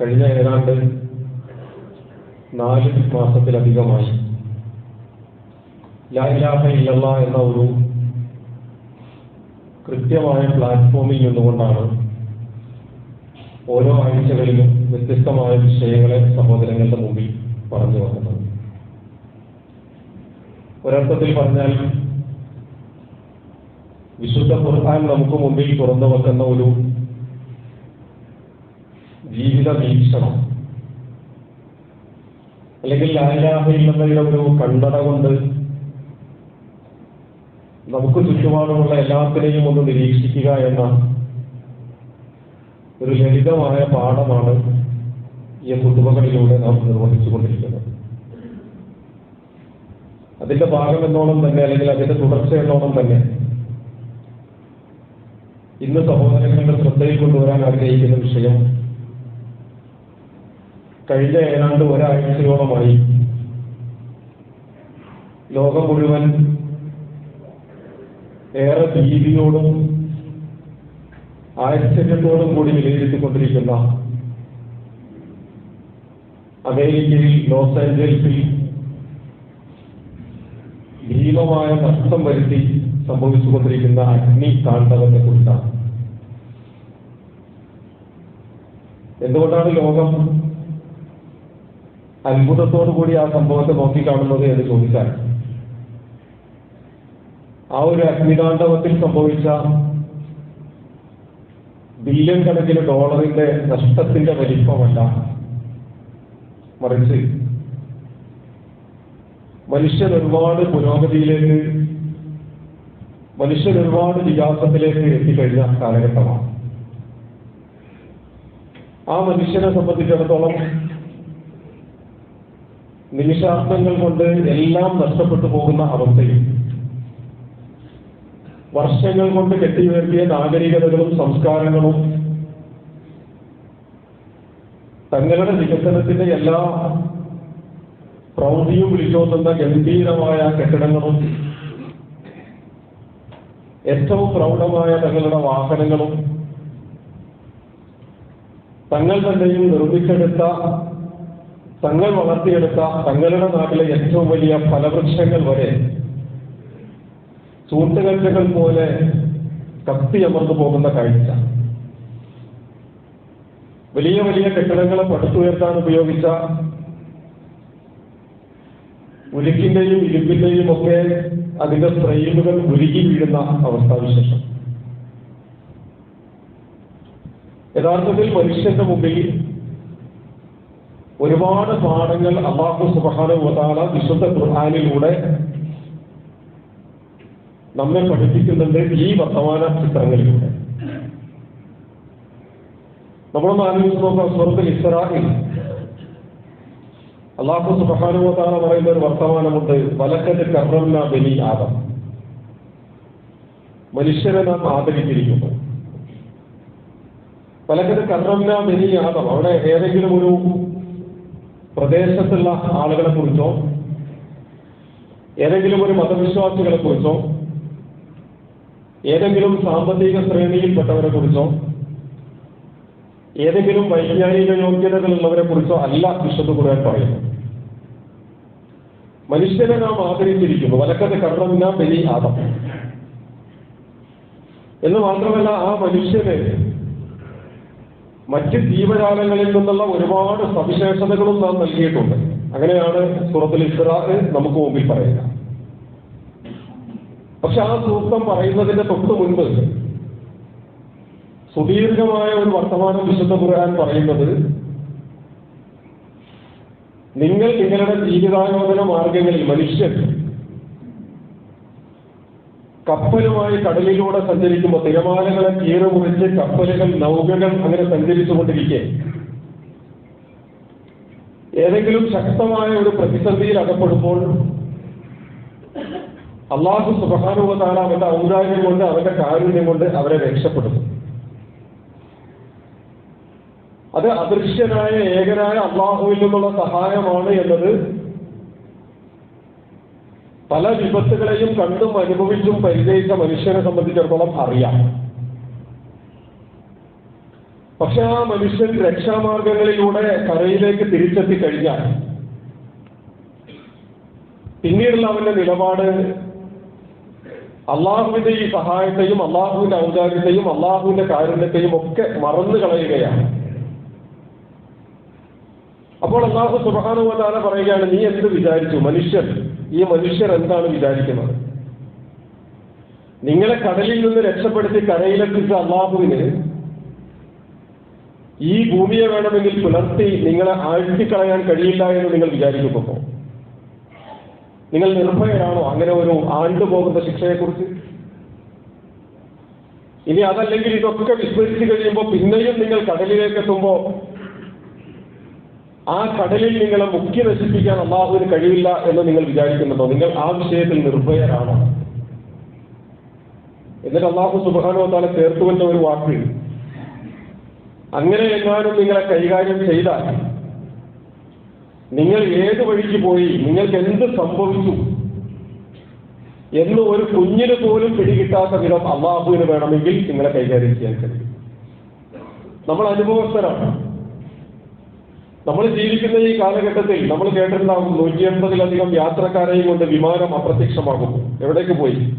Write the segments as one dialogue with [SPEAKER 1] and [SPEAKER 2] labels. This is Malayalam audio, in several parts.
[SPEAKER 1] കഴിഞ്ഞ ഏതാണ്ട് നാല് മാസത്തിലധികമായി. ലായിലാഹ ഇല്ലല്ല എന്ന ഒരു കൃത്യമായ പ്ലാറ്റ്ഫോമിൽ നിന്നുകൊണ്ടാണ് ഓരോ ആഴ്ചകളിലും വ്യത്യസ്തമായ വിഷയങ്ങളെ സഹോദരങ്ങളുടെ മുമ്പിൽ പറഞ്ഞു വന്നത്. ഒരർത്ഥത്തിൽ പറഞ്ഞാൽ വിശുദ്ധ ഖുർആൻ നമുക്ക് മുമ്പിൽ തുറന്നു വെക്കുന്ന ഒരു ജീവിത വീക്ഷണം അല്ലെങ്കിൽ ലാലാഹയില്ലെന്നുള്ള ഒരു കണ്ണട കൊണ്ട് നമുക്ക് ചുറ്റുപാടുമുള്ള എല്ലാത്തിനെയും ഒന്ന് നിരീക്ഷിക്കുക എന്ന ഒരു ലളിതമായ പാഠമാണ് ഈ കുടുംബങ്ങളിലൂടെ നാം നിർവഹിച്ചുകൊണ്ടിരിക്കുന്നത്. അതിന്റെ ഭാഗം എന്നോണം തന്നെ അല്ലെങ്കിൽ അതിന്റെ തുടർച്ച എന്നോണം തന്നെ ഇന്ന് സഹോദരങ്ങളുടെ ശ്രദ്ധയിൽ കൊണ്ടുവരാൻ ആഗ്രഹിക്കുന്ന വിഷയം കഴിഞ്ഞ ഏതാണ്ട് ഒരാഴ്ചയോളമായി ലോകം മുഴുവൻ ഏറെ ഭീതിയോടും ആശ്ചര്യത്തോടും കൂടി വിലയിരുത്തിക്കൊണ്ടിരിക്കുന്ന അമേരിക്കയിൽ ലോസ് ആഞ്ചൽസിൽ ഭീമമായ നഷ്ടം വരുത്തി സംഭവിച്ചുകൊണ്ടിരിക്കുന്ന അഗ്നി താണ്ഡവത്തെ കുറിച്ചാണ്. എന്തുകൊണ്ടാണ് ലോകം അത്ഭുതത്തോടു കൂടി ആ സംഭവത്തെ നോക്കിക്കാണുന്നത് എന്ന് ചോദിച്ചാൽ ആ ഒരു അഗ്നിതാണ്ഡവത്തിൽ സംഭവിച്ച ബില്യൺ കണക്കിന് ഡോളറിന്റെ നഷ്ടത്തിന്റെ വലിപ്പമല്ല. മറിച്ച് മനുഷ്യൻ ഒരുപാട് പുരോഗതിയിലേക്ക് മനുഷ്യൻ ഒരുപാട് വികാസത്തിലേക്ക് എത്തിക്കഴിഞ്ഞ കാലഘട്ടമാണ്. ആ മനുഷ്യനെ സംബന്ധിച്ചിടത്തോളം നിമിഷാർത്ഥങ്ങൾ കൊണ്ട് എല്ലാം നഷ്ടപ്പെട്ടു പോകുന്ന അവസ്ഥയും വർഷങ്ങൾ കൊണ്ട് കെട്ടിയുയർത്തിയ നാഗരികതകളും സംസ്കാരങ്ങളും തങ്ങളുടെ വികസനത്തിന്റെ എല്ലാ പ്രൗഢിയും വിളിച്ചോത്തുന്ന ഗംഭീരമായ കെട്ടിടങ്ങളും ഏറ്റവും പ്രൗഢമായ തങ്ങളുടെ വാഹനങ്ങളും തങ്ങൾ തന്നെയും നിർമ്മിച്ചെടുത്ത തങ്ങൾ വളർത്തിയെടുത്ത തങ്ങളുടെ നാട്ടിലെ ഏറ്റവും വലിയ ഫലവൃക്ഷങ്ങൾ വരെ ചൂട്ടുകറ്റകൾ പോലെ കത്തിയമർന്നു പോകുന്ന കാഴ്ച. വലിയ വലിയ കെട്ടിടങ്ങളെ പടുത്തുയർത്താൻ ഉപയോഗിച്ച ഉരുക്കിന്റെയും ഇരുമ്പിന്റെയും ഒക്കെ അതിന്റെ ഫ്രെയിമുകൾ ഉരുകി വീഴുന്ന അവസ്ഥാവിശേഷം. യഥാർത്ഥത്തിൽ മനുഷ്യന്റെ മുമ്പിൽ ഒരുപാട് പാഠങ്ങൾ അള്ളാഹു സുബാനുവതാല വിശുദ്ധ ഖുർആാനിലൂടെ നമ്മെ പഠിപ്പിക്കുന്നുണ്ട് ഈ വർത്തമാന ചിത്രങ്ങളിലൂടെ. നമ്മളൊന്ന് ആലോചിച്ച് നോക്കാം സുഹൃത്തിൽ ഇസ്രാഹിൽ അള്ളാഹു സുബാനുവതാല പറയുന്ന ഒരു വർത്തമാനമുണ്ട് വലക്കത്തെ കർമ്മ ബലി ആദം. മനുഷ്യനെ നാം ആദരിച്ചിരിക്കുന്നു. വലക്കത്തെ കർമ്മ ബലി ആദം. അവിടെ ഏതെങ്കിലും ഒരു പ്രദേശത്തുള്ള ആളുകളെ കുറിച്ചോ ഏതെങ്കിലും ഒരു മതവിശ്വാസികളെ കുറിച്ചോ ഏതെങ്കിലും സാമ്പത്തിക ശ്രേണിയിൽപ്പെട്ടവരെ കുറിച്ചോ ഏതെങ്കിലും വൈജ്ഞാനിക യോഗ്യതകളുള്ളവരെ കുറിച്ചോ അല്ല വിശുദ്ധ ഖുർആൻ പറയുന്നത്. മനുഷ്യനെ നാം ആദരിച്ചിരിക്കുന്നു. വലക്കത്തെ കടന്നില്ല ബലി ആദം എന്ന് മാത്രമല്ല ആ മനുഷ്യന് മറ്റ് ജീവജാലങ്ങളിൽ നിന്നുള്ള ഒരുപാട് സവിശേഷതകളും നാം നൽകിയിട്ടുണ്ട്. അങ്ങനെയാണ് സൂറത്തുൽ ഇസ്രാ നമുക്ക് മുമ്പിൽ പറയുക. പക്ഷെ ആ സൂക്തം പറയുന്നതിന്റെ തൊട്ട് മുൻപ് സുദീർഘമായ ഒരു വർത്തമാനം വിശുദ്ധ ഖുർആൻ പറയുന്നത് നിങ്ങൾ നിങ്ങളുടെ ജീവിതായോധന മാർഗങ്ങളിൽ മനുഷ്യൻ കപ്പലുമായി കടലിലൂടെ സഞ്ചരിക്കുമ്പോൾ തിരമാലകളെ കീറുമുറിച്ച് കപ്പലുകൾ നൗകകൾ അങ്ങനെ സഞ്ചരിച്ചുകൊണ്ടിരിക്കെ. ഏതെങ്കിലും ശക്തമായ ഒരു പ്രതിസന്ധിയിൽ അകപ്പെടുമ്പോൾ അള്ളാഹു സുബാനുവതാണ് അവന്റെ ഔദാര്യം കൊണ്ട് അവന്റെ കാരുണ്യം കൊണ്ട് അവരെ രക്ഷപ്പെടുന്നു അത് അദൃശ്യനായ ഏകനായ അള്ളാഹുവിൽ നിന്നുള്ള സഹായമാണ് എന്നത് പല വിപത്തുകളെയും കണ്ടും അനുഭവിച്ചും പരിചയിച്ച മനുഷ്യനെ സംബന്ധിച്ചിടത്തോളം അറിയാം. പക്ഷെ ആ മനുഷ്യൻ രക്ഷാമാർഗങ്ങളിലൂടെ കരയിലേക്ക് തിരിച്ചെത്തി കഴിഞ്ഞാൽ പിന്നീടുള്ള അവന്റെ നിലപാട് അള്ളാഹുവിന്റെ ഈ സഹായത്തെയും അള്ളാഹുവിന്റെ ഔദാര്യത്തെയും അള്ളാഹുവിന്റെ കാരുണ്യത്തെയും ഒക്കെ മറന്നു കളയുകയാണ്. അപ്പോൾ അള്ളാഹു സുബാനുവതാല പറയുകയാണ് നീ എന്ത് വിചാരിച്ചു? മനുഷ്യൻ ഈ മനുഷ്യർ എന്താണ് വിചാരിക്കുന്നത്? നിങ്ങളെ കടലിൽ നിന്ന് രക്ഷപ്പെടുത്തി കരയിലെത്തിച്ച അള്ളാഹുവിന് ഈ ഭൂമിയെ വേണമെങ്കിൽ പുലർത്തി നിങ്ങളെ ആഴ്ത്തിക്കളയാൻ കഴിയില്ല എന്ന് നിങ്ങൾ വിചാരിക്കുന്നുണ്ടോ നിങ്ങൾ നിർഭയരാണോ അങ്ങനെ ഒരു ആണ്ടുപോകുന്ന ശിക്ഷയെക്കുറിച്ച്? ഇനി അതല്ലെങ്കിൽ ഇതൊക്കെ വിസ്മരിച്ചു കഴിയുമ്പോൾ പിന്നെയും നിങ്ങൾ കടലിലേക്ക് എത്തുമ്പോൾ ആ കടലിൽ നിങ്ങളെ മുക്കി നശിപ്പിക്കാൻ അള്ളാഹുവിന് കഴിയില്ല എന്ന് നിങ്ങൾ വിചാരിക്കുന്നുണ്ടോ? നിങ്ങൾ ആ വിഷയത്തിൽ നിർഭയരാണോ? എന്നിട്ട് അള്ളാഹു സുബാനോ താല ചേർത്തുവെന്ന ഒരു വാക്ക്. അങ്ങനെ എങ്ങാനും നിങ്ങളെ കൈകാര്യം ചെയ്താൽ നിങ്ങൾ ഏത് വഴിക്ക് പോയി നിങ്ങൾക്ക് എന്ത് സംഭവിച്ചു എന്ന് ഒരു കുഞ്ഞിന് പോലും പിടികിട്ടാത്ത വിധം അള്ളാഹുവിന് വേണമെങ്കിൽ നിങ്ങളെ കൈകാര്യം ചെയ്യാൻ കഴിയും. നമ്മൾ അനുഭവസ്ഥരാണ്. നമ്മൾ ജീവിക്കുന്ന ഈ കാലഘട്ടത്തിൽ നമ്മൾ കേട്ടിട്ടുണ്ടാകും നൂറ്റി എൺപതിലധികം യാത്രക്കാരെയും കൊണ്ട് വിമാനം അപ്രത്യക്ഷമാകും. എവിടേക്ക് പോയി?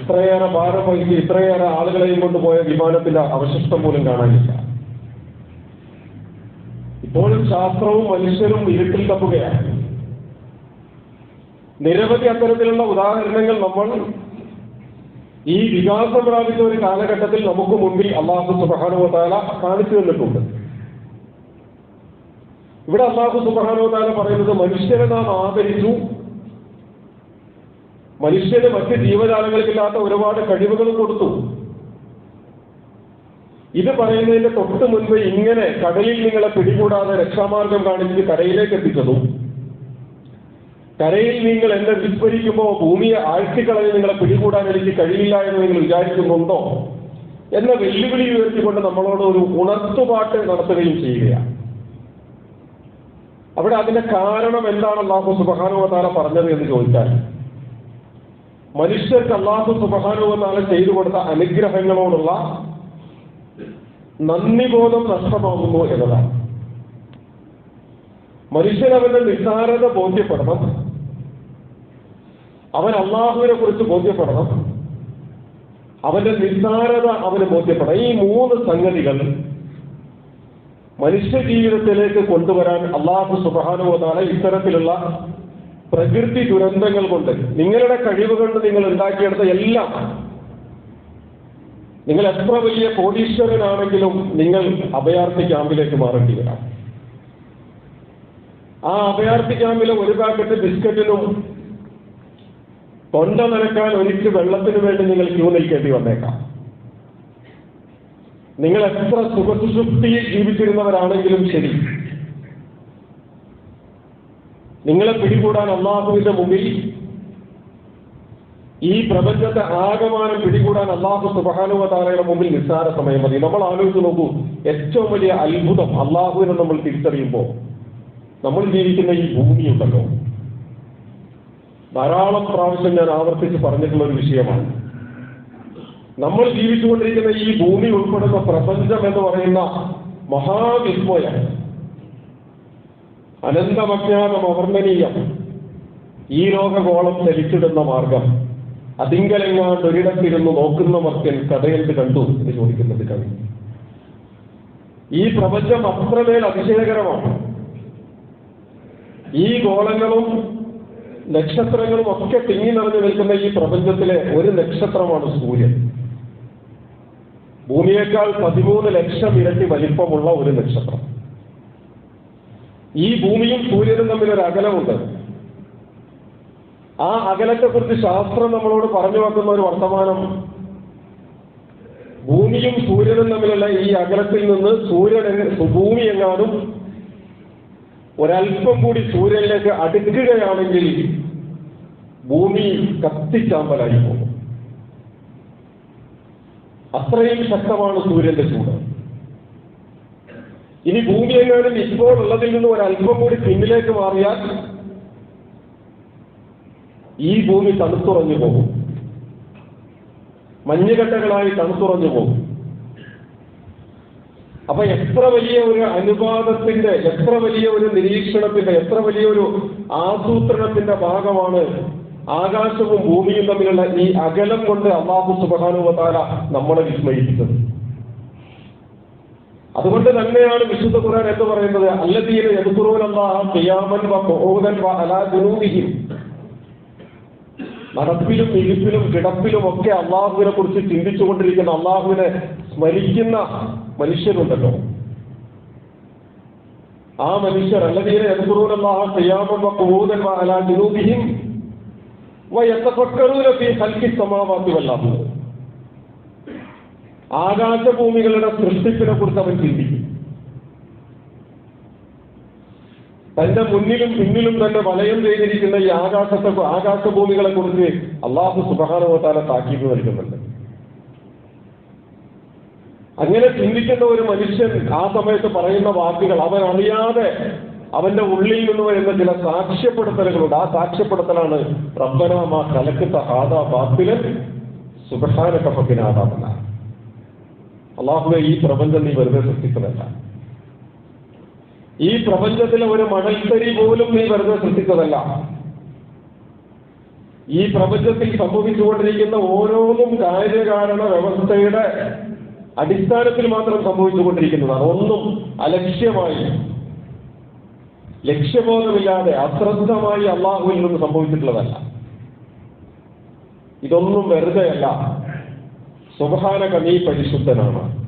[SPEAKER 1] ഇത്രയേറെ ഭാരം വഹിച്ച് ഇത്രയേറെ ആളുകളെയും കൊണ്ട് പോയ വിമാനത്തിന്റെ അവശിഷ്ടം പോലും കാണാനില്ല. ഇപ്പോഴും ശാസ്ത്രവും മനുഷ്യരും ഇരുട്ടിൽ തപ്പുകയാണ്. നിരവധി അത്തരത്തിലുള്ള ഉദാഹരണങ്ങൾ നമ്മൾ ഈ വികാസം പ്രാപിച്ച ഒരു കാലഘട്ടത്തിൽ നമുക്ക് മുമ്പിൽ അള്ളാഹു സുബാനുവതാല കാണിച്ചു തന്നിട്ടുണ്ട്. ഇവിടെ അള്ളാഹു സുബാനുവതാല പറയുന്നത് മനുഷ്യരെ നാം ആദരിച്ചു. മനുഷ്യന് മറ്റ് ജീവജാലങ്ങൾക്കില്ലാത്ത ഒരുപാട് കഴിവുകളും കൊടുത്തു. ഇത് പറയുന്നതിന്റെ തൊട്ട് മുൻപ് ഇങ്ങനെ കടലിൽ നിങ്ങളെ പിടികൂടാതെ രക്ഷാമാർഗം കാണിച്ച് കരയിലേക്ക് എത്തിച്ചതും. കരയിൽ നിങ്ങൾ എന്നെ വിസ്മരിക്കുമ്പോൾ ഭൂമിയെ ആഴ്ത്തിക്കളഞ്ഞ് നിങ്ങളെ പിടികൂടാൻ എനിക്ക് കഴിയില്ല എന്ന് നിങ്ങൾ വിചാരിക്കുന്നുണ്ടോ? എന്ന വെല്ലുവിളി ഉയർത്തിക്കൊണ്ട് നമ്മളോട് ഒരു ഉണർത്തുപാട്ട് നടത്തുകയും ചെയ്യുകയാണ്. അവിടെ അതിന്റെ കാരണം എന്താണ് അള്ളാഹു സുബഹാനുവതാല പറഞ്ഞത് എന്ന് ചോദിച്ചാൽ മനുഷ്യർക്ക് അള്ളാഹു സുബഹാനുവതാല ചെയ്തു കൊടുത്ത അനുഗ്രഹങ്ങളോടുള്ള നന്ദിബോധം നഷ്ടമാകുന്നു എന്നതാണ്. മനുഷ്യൻ അവന്റെ നിസ്സാരത ബോധ്യപ്പെടണം. അവൻ അള്ളാഹുവിനെ കുറിച്ച് ബോധ്യപ്പെടണം. അവന്റെ നിസ്സാരത അവന് ബോധ്യപ്പെടണം. ഈ മൂന്ന് സംഗതികൾ മനുഷ്യ ജീവിതത്തിലേക്ക് കൊണ്ടുവരാൻ അള്ളാഹു സുബാനുവതാണ് ഇത്തരത്തിലുള്ള പ്രകൃതി ദുരന്തങ്ങൾ കൊണ്ട് നിങ്ങളുടെ കഴിവ് കൊണ്ട് നിങ്ങൾ ഉണ്ടാക്കിയെടുത്ത എല്ലാം നിങ്ങൾ എത്ര വലിയ കോടീശ്വരനാണെങ്കിലും നിങ്ങൾ അഭയാർത്ഥി ക്യാമ്പിലേക്ക് മാറേണ്ടി വരാം. ആ അഭയാർത്ഥി ക്യാമ്പിലെ ഒരു പാക്കറ്റ് ബിസ്ക്കറ്റിനും തൊണ്ട നനക്കാൻ ഒരിച്ച് വെള്ളത്തിന് വേണ്ടി നിങ്ങൾ ക്യൂ നിൽക്കേണ്ടി വന്നേക്കാം. നിങ്ങൾ എത്ര സുഖസുഷുപ്തിയിൽ ജീവിച്ചിരുന്നവരാണെങ്കിലും ശരി. നിങ്ങളെ പിടികൂടാൻ അള്ളാഹുവിന്റെ മുമ്പിൽ ഈ പ്രപഞ്ചത്തെ ആകമാനം പിടികൂടാൻ അള്ളാഹു സുബാനുവതാരയുടെ മുമ്പിൽ നിസ്സാര സമയം മതി. നമ്മൾ ആലോചിച്ച് നോക്കൂ ഏറ്റവും വലിയ അത്ഭുതം അള്ളാഹുവിനെ നമ്മൾ തിരിച്ചറിയുമ്പോൾ നമ്മൾ ജീവിക്കുന്ന ഈ ഭൂമി ഉണ്ടല്ലോ. ധാരാളം പ്രാവശ്യം ഞാൻ ആവർത്തിച്ച് പറഞ്ഞിട്ടുള്ള ഒരു വിഷയമാണ്. നമ്മൾ ജീവിച്ചുകൊണ്ടിരിക്കുന്ന ഈ ഭൂമി ഉൾപ്പെടുന്ന പ്രപഞ്ചം എന്ന് പറയുന്ന മഹാവിസ്മയം. അനന്തമജ്ഞാനം അവർണനീയം. ഈ ലോകഗോളം ചലിച്ചിടുന്ന മാർഗം. അതിങ്കലെങ്ങാണ്ട് ഒരിടത്തിരുന്ന് നോക്കുന്ന മർക്കൻ കഥയെന്ത് കണ്ടു എന്ന് ചോദിക്കുന്നത് കവി. ഈ പ്രപഞ്ചം അത്രമേൽ അതിശയകരമാണ്. ഈ ഗോളങ്ങളും നക്ഷത്രങ്ങളും ഒക്കെ തിങ്ങി നിറഞ്ഞു നിൽക്കുന്ന ഈ പ്രപഞ്ചത്തിലെ ഒരു നക്ഷത്രമാണ് സൂര്യൻ. ഭൂമിയേക്കാൾ പതിമൂന്ന് ലക്ഷം ഇരട്ടി വലിപ്പമുള്ള ഒരു നക്ഷത്രം. ഈ ഭൂമിയും സൂര്യനും തമ്മിൽ ഒരു അകലമുണ്ട്. ആ അകലത്തെക്കുറിച്ച് ശാസ്ത്രം നമ്മളോട് പറഞ്ഞു വെക്കുന്ന ഒരു വർത്തമാനം ഭൂമിയും സൂര്യനും തമ്മിലുള്ള ഈ അകലത്തിൽ നിന്ന് സൂര്യൻ ഭൂമി എങ്ങാനും ഒരല്പം കൂടി സൂര്യനിലേക്ക് അടുക്കുകയാണെങ്കിൽ ഭൂമി കത്തിച്ചാമ്പലായി പോകും. അത്രയും ശക്തമാണ് സൂര്യന്റെ ചൂട്. ഇനി ഭൂമി എങ്ങാനും ഇപ്പോൾ ഉള്ളതിൽ നിന്ന് ഒരല്പം കൂടി പിന്നിലേക്ക് മാറിയാൽ ഈ ഭൂമി തണുത്തുറഞ്ഞു പോകും. മഞ്ഞുകട്ടകളായി തണുത്തുറഞ്ഞു പോകും. അപ്പൊ എത്ര വലിയ ഒരു അനുപാതത്തിന്റെ എത്ര വലിയ ഒരു നിരീക്ഷണത്തിന്റെ എത്ര വലിയ ഒരു ആസൂത്രണത്തിന്റെ ഭാഗമാണ് ആകാശവും ഭൂമിയും തമ്മിലുള്ള ഈ അകലം കൊണ്ട് അള്ളാഹു സുബാനുവതാല നമ്മളെ വിസ്മയിപ്പിച്ചത്. അതുകൊണ്ട് തന്നെയാണ് വിശുദ്ധ ഖുർആൻ എന്ന് പറയുന്നത് അല്ലതീന യദ്കുറൂനല്ലാഹ ഖിയാമൻ വ വ അലാ നടപ്പിലും ഇരിപ്പിലും കിടപ്പിലും ഒക്കെ അള്ളാഹുവിനെ കുറിച്ച് ചിന്തിച്ചുകൊണ്ടിരിക്കുന്ന അള്ളാഹുവിനെ സ്മരിക്കുന്ന മനുഷ്യരുണ്ടല്ലോ. ആ മനുഷ്യർ അല്ലതീന യദ്കുറൂനല്ലാഹ ഖിയാമൻ വ ഖുഊദൻ വ അലാ ജുനൂബിഹിം ആകാശ ഭൂമികളുടെ സൃഷ്ടിപ്പിനെ കുറിച്ച് അവൻ ചിന്തിക്കും. തന്റെ മുന്നിലും പിന്നിലും തന്നെ വലയം ചെയ്തിരിക്കുന്ന ഈ ആകാശത്തെ ആകാശ ഭൂമികളെ കുറിച്ച് അള്ളാഹു സുബാനുവത്താല താക്കീത് നൽകുന്നുണ്ട്. അങ്ങനെ ചിന്തിക്കുന്ന ഒരു മനുഷ്യൻ ആ സമയത്ത് പറയുന്ന വാക്കുകൾ അവൻ അറിയാതെ അവന്റെ ഉള്ളിൽ നിന്ന് വരുന്ന ചില സാക്ഷ്യപ്പെടുത്തലുകളുണ്ട്. ആ സാക്ഷ്യപ്പെടുത്തലാണ് റബ്ബനാമ കലക്കത്ത ആദാ ബാത്തിലൻ കപ്പത്തിന് ആദാമല്ല അള്ളാഹുവെ ഈ പ്രപഞ്ചം നീ വെറുതെ സൃഷ്ടിച്ചതല്ല. ഈ പ്രപഞ്ചത്തിലെ ഒരു മണൽത്തരി പോലും നീ വെറുതെ സൃഷ്ടിച്ചതല്ല. ഈ പ്രപഞ്ചത്തിൽ സംഭവിച്ചുകൊണ്ടിരിക്കുന്ന ഓരോന്നും കാര്യകാരണ വ്യവസ്ഥയുടെ അടിസ്ഥാനത്തിൽ മാത്രം സംഭവിച്ചുകൊണ്ടിരിക്കുന്നതാണ്. ഒന്നും അലക്ഷ്യമായി ലക്ഷ്യബോധമില്ലാതെ അശ്രദ്ധമായി അള്ളാഹുവിൽ നിന്ന് സംഭവിച്ചിട്ടുള്ളതല്ല. ഇതൊന്നും വെറുതെയല്ല. സുബഹാനക നീ പരിശുദ്ധനാണ്.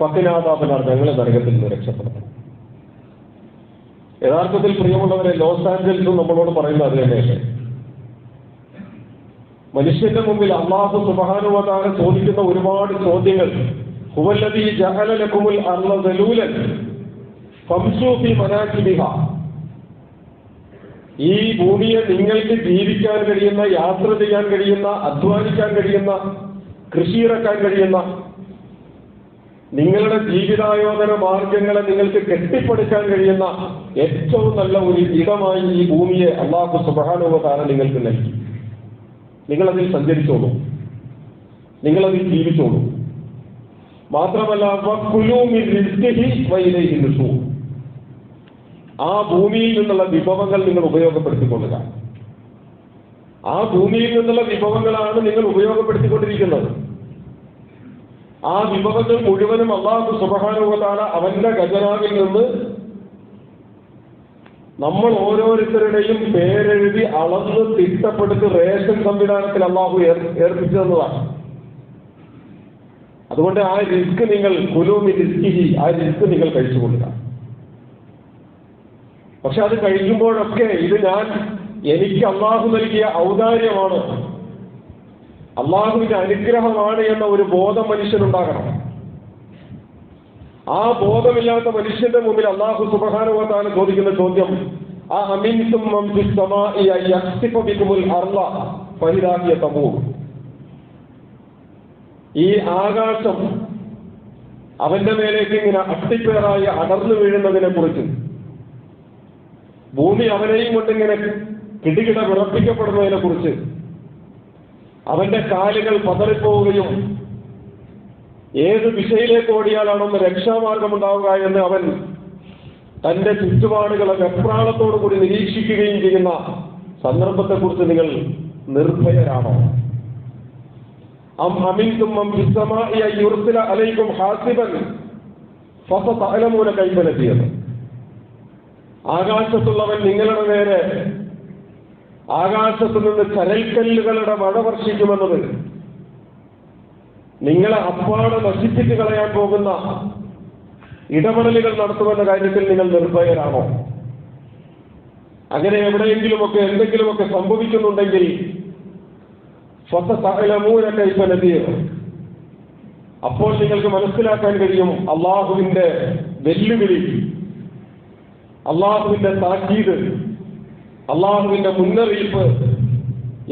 [SPEAKER 1] പത്തിനാതാപനാർ ഞങ്ങളെ നരകത്തിൽ നിന്ന് രക്ഷപ്പെടുന്നത്. യഥാർത്ഥത്തിൽ പ്രിയമുള്ളവരെ ലോസ് ആഞ്ചൽസും നമ്മളോട് പറയുന്നത് അത് തന്നെയല്ലേ? മനുഷ്യന്റെ മുമ്പിൽ അള്ളാഹു സുബഹാനുവതാരെ ചോദിക്കുന്ന ഒരുപാട് ചോദ്യങ്ങൾ. ഹുവല്ലതി ജഹലലക്കുമുൽ അർള ദലൂലൻ? ഈ ഭൂമിയെ നിങ്ങൾക്ക് ജീവിക്കാൻ കഴിയുന്ന യാത്ര ചെയ്യാൻ കഴിയുന്ന അധ്വാനിക്കാൻ കഴിയുന്ന കൃഷിയിറക്കാൻ കഴിയുന്ന നിങ്ങളുടെ ജീവിതായോധന മാർഗങ്ങളെ നിങ്ങൾക്ക് കെട്ടിപ്പടുക്കാൻ കഴിയുന്ന ഏറ്റവും നല്ല ഒരു ഇടമായി ഈ ഭൂമിയെ അള്ളാഹു സുബാനുവതാര നിങ്ങൾക്ക് നൽകി. നിങ്ങളതിൽ സഞ്ചരിച്ചോളൂ. നിങ്ങളതിൽ ജീവിച്ചോളൂ. മാത്രമല്ല വൈലൈഹി നുഷൂർ. ആ ഭൂമിയിൽ നിന്നുള്ള വിഭവങ്ങൾ നിങ്ങൾ ഉപയോഗപ്പെടുത്തിക്കൊള്ളുക. ആ ഭൂമിയിൽ നിന്നുള്ള വിഭവങ്ങളാണ് നിങ്ങൾ ഉപയോഗപ്പെടുത്തിക്കൊണ്ടിരിക്കുന്നത്. ആ വിഭവങ്ങൾ മുഴുവനും അള്ളാഹു സുഭാനുഭവത്താണ് അവന്റെ ഖജനാവിൽ നിന്ന് നമ്മൾ ഓരോരുത്തരുടെയും പേരെഴുതി അളന്ന് തിട്ടപ്പെടുത്തി റേഷൻ സംവിധാനത്തിൽ അള്ളാഹു ഏർ- ഏർപ്പിച്ചു തന്നതാണ്. അതുകൊണ്ട് ആ റിസ്ക് നിങ്ങൾ കുലൂമി റിസ്കി ആ റിസ്ക് നിങ്ങൾ കഴിച്ചുകൊള്ളുക. പക്ഷെ അത് കഴിക്കുമ്പോഴൊക്കെ ഇത് ഞാൻ എനിക്ക് അള്ളാഹു നൽകിയ ഔദാര്യമാണ്. അള്ളാഹുവിന്റെ അനുഗ്രഹമാണ് എന്ന ഒരു ബോധം മനുഷ്യനുണ്ടാകണം. ആ ബോധമില്ലാത്ത മനുഷ്യന്റെ മുമ്പിൽ അള്ളാഹു സുബഹാനുവത്താണ് ചോദിക്കുന്ന ചോദ്യം ആ അമിൻസും ഈ ആകാശം അവന്റെ മേലേക്ക് ഇങ്ങനെ അട്ടിപ്പേറായി അടർന്നു വീഴുന്നതിനെ കുറിച്ച് ഭൂമി അവനെയും കൊണ്ടിങ്ങനെ കിടികിട വിറപ്പിക്കപ്പെടുന്നതിനെ കുറിച്ച് അവന്റെ കാലുകൾ പതറിപ്പോവുകയും ഏത് ദിശയിലേക്ക് രക്ഷാമാർഗം ഉണ്ടാവുക എന്ന് അവൻ തന്റെ ചുറ്റുപാടുകളെ വെപ്രാളത്തോടു കൂടി നിരീക്ഷിക്കുകയും ചെയ്യുന്ന സന്ദർഭത്തെക്കുറിച്ച് നിങ്ങൾ നിർഭയരാണോ? അലൈക്കും ഹാസിബൻ കൈഫ നദിയത് ആകാശത്തുള്ളവൻ നിങ്ങളുടെ നേരെ ആകാശത്തു നിന്ന് ചരൽക്കല്ലുകളുടെ മഴ വർഷിക്കുമെന്നത് നിങ്ങളെ അപ്പാടെ നശിപ്പിച്ച് കളയാൻ പോകുന്ന ഇടപെടലുകൾ നടത്തുമെന്ന കാര്യത്തിൽ നിങ്ങൾ നിർഭയരാണോ? അങ്ങനെ എവിടെയെങ്കിലുമൊക്കെ എന്തെങ്കിലുമൊക്കെ സംഭവിക്കുന്നുണ്ടെങ്കിൽ നദിയത് അപ്പോൾ നിങ്ങൾക്ക് മനസ്സിലാക്കാൻ കഴിയും അള്ളാഹുവിന്റെ വെല്ലുവിളി. അള്ളാഹുവിന്റെ താക്കീത് അള്ളാഹുവിന്റെ മുന്നറിയിപ്പ്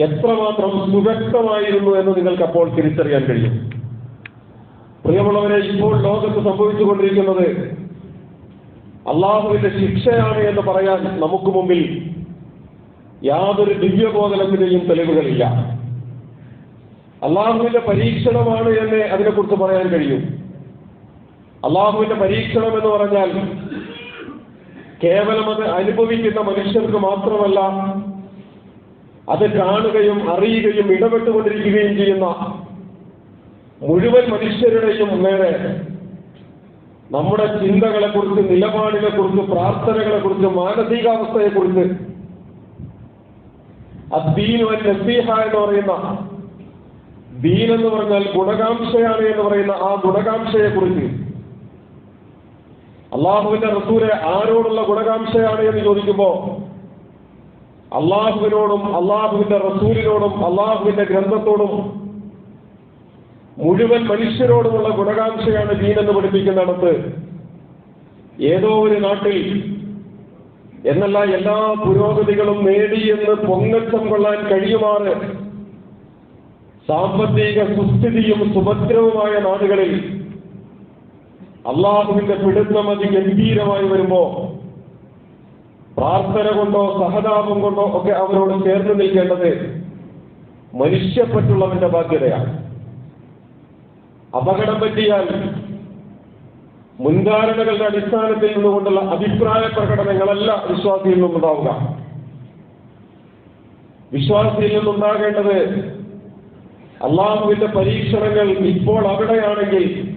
[SPEAKER 1] എത്രമാത്രം സുവ്യക്തമായിരുന്നു എന്ന് നിങ്ങൾക്ക് അപ്പോൾ തിരിച്ചറിയാൻ കഴിയും. പ്രിയമുള്ളവരെ ഇപ്പോൾ ലോകത്ത് സംഭവിച്ചുകൊണ്ടിരിക്കുന്നത് അള്ളാഹുവിന്റെ ശിക്ഷയാണ് എന്ന് പറയാൻ നമുക്ക് മുമ്പിൽ യാതൊരു ദിവ്യബോധനത്തിന്റെയും തെളിവുകളില്ല. അള്ളാഹുവിന്റെ പരീക്ഷണമാണ് എന്ന് അതിനെക്കുറിച്ച് പറയാൻ കഴിയും. അള്ളാഹുവിന്റെ പരീക്ഷണം എന്ന് പറഞ്ഞാൽ കേവലം അത് അനുഭവിക്കുന്ന മനുഷ്യർക്ക് മാത്രമല്ല അത് കാണുകയും അറിയുകയും ഇടപെട്ടുകൊണ്ടിരിക്കുകയും ചെയ്യുന്ന മുഴുവൻ മനുഷ്യരുടെയും നേരെ നമ്മുടെ ചിന്തകളെ കുറിച്ച് നിലപാടിനെ കുറിച്ച് പ്രാർത്ഥനകളെ കുറിച്ച് മാനസികാവസ്ഥയെ കുറിച്ച് അദ്ദീനു എന്ന് പറയുന്ന ദീൻ എന്ന് പറഞ്ഞാൽ ഗുണകാംക്ഷയാണ് എന്ന് പറയുന്ന ആ ഗുണകാംക്ഷയെ കുറിച്ച് അള്ളാഹുവിന്റെ റസൂലെ ആരോടുള്ള ഗുണകാംക്ഷയാണ് എന്ന് ചോദിക്കുമ്പോ അള്ളാഹുവിനോടും അള്ളാഹുവിന്റെ റസൂലിനോടും അള്ളാഹുവിന്റെ ഗ്രന്ഥത്തോടും മുഴുവൻ മനുഷ്യരോടുമുള്ള ഗുണകാംക്ഷയാണ് ദീൻ എന്ന് പഠിപ്പിക്കുന്നിടത്ത് ഏതോ ഒരു നാട്ടിൽ എന്നല്ല എല്ലാ പുരോഗതികളും നേടി എന്ന് പൊങ്ങച്ചം കൊള്ളാൻ കഴിയുമാറ് സാമ്പത്തിക സുസ്ഥിതിയും സുഭദ്രവുമായ നാടുകളിൽ അള്ളാഹുവിന്റെ പിടുത്തം അതിഗംഭീരമായി വരുമ്പോ പ്രാർത്ഥന കൊണ്ടോ സഹതാപം കൊണ്ടോ ഒക്കെ അവരോട് ചേർന്ന് നിൽക്കേണ്ടത് മനുഷ്യപ്പെട്ടുള്ളവന്റെ ബാധ്യതയാണ്. അപകടം പറ്റിയാൽ മുൻധാരണകളുടെ അടിസ്ഥാനത്തിൽ നിന്നുകൊണ്ടുള്ള അഭിപ്രായ പ്രകടനങ്ങളല്ല വിശ്വാസിയിൽ നിന്നുണ്ടാവുക. വിശ്വാസിയിൽ നിന്നുണ്ടാകേണ്ടത് അള്ളാഹുവിന്റെ പരീക്ഷണങ്ങൾ ഇപ്പോൾ അവിടെയാണെങ്കിൽ